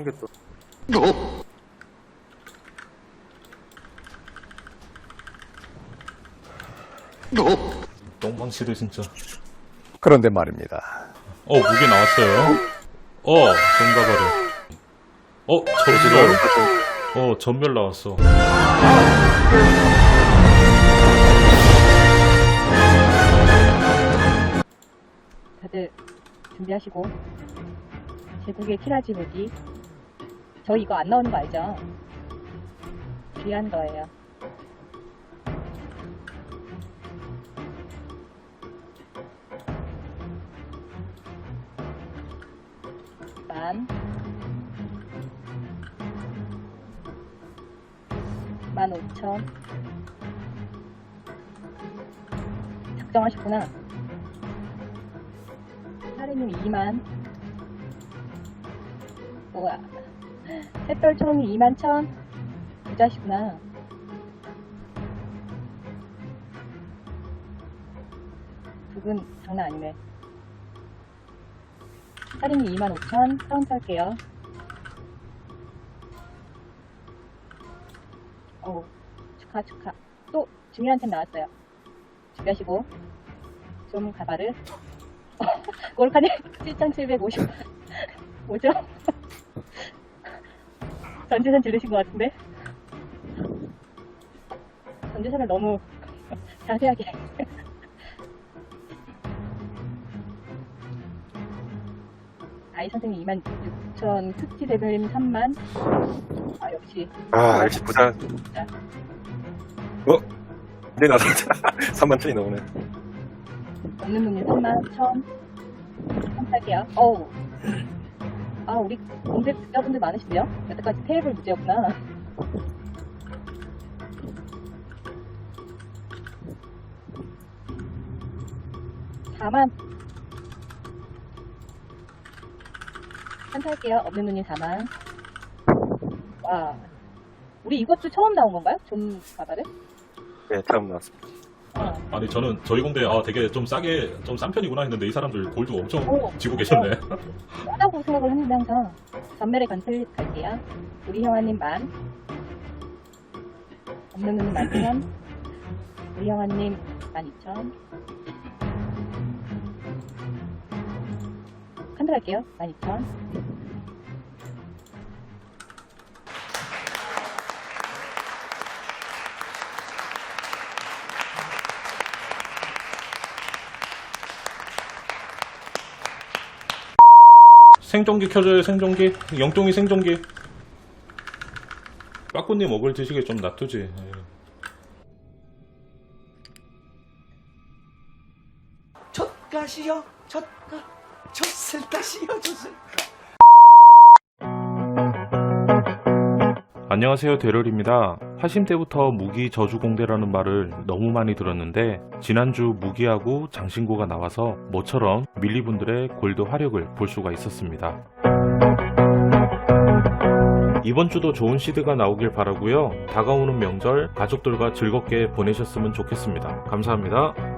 한개 또. 똥방치들 진짜. 그런데 말입니다. 어, 무게 나왔어요. 어, 전가바를. 어, 전멸. 어, 전멸 나왔어. 다들 준비하시고 제국의 키라지 무기 저 이거 안 나오는 거 알죠? 귀한 거예요. 만, 만 오천. 작정하셨구나. 하리님 2만. 뭐야 햇별총이 2만 천. 부자시구나. 두근 장난 아니네. 2만 5천. 카운트 할게요. 어우 축하 축하. 또 중요한 템 나왔어요. 준비하시고. 좀 가발을. 골카님 7,750 뭐죠? 전재산 지르신 것 같은데? 전재산을 너무 자세하게 아이 선생님 2만 6천 특지 대표님 3만 아 역시 아, 역시 부자. 어? 네, 나도 3만 천이 넘네. 없는 놈님 3만 1천 선택할게요 어우 아 우리 공대 득자분들 많으신데요? 여태까지 테이블 문제였구나 사만 한탈게요 없는 눈이 4만 와 우리 이것도 처음 나온 건가요? 좀 가발을? 네, 처음 나왔습니다. 어. 아니 저는 저희 공대 아 되게 좀 싸게 좀 싼 편이구나 했는데 이 사람들 골드 엄청 오. 지고 계셨네. 네. 싸다고 생각을 합니다 항상. 전멸에 건슬할게요. 우리 형아님 만. 없는 눈이 많지만 우리 형아님 만 이천. 칸드 갈게요. 만 2천! 생존기 켜줘요, 생존기. 영동이 생존기. 빠꾸님 먹을 드시게 좀 놔두지. 예. 젖가시여 젖가 젖을가시여 젖을 안녕하세요 대럴입니다. 하심 때부터 무기 저주공대라는 말을 너무 많이 들었는데 지난주 무기하고 장신구가 나와서 모처럼 밀리분들의 골드 화력을 볼 수가 있었습니다. 이번 주도 좋은 시드가 나오길 바라고요. 다가오는 명절 가족들과 즐겁게 보내셨으면 좋겠습니다. 감사합니다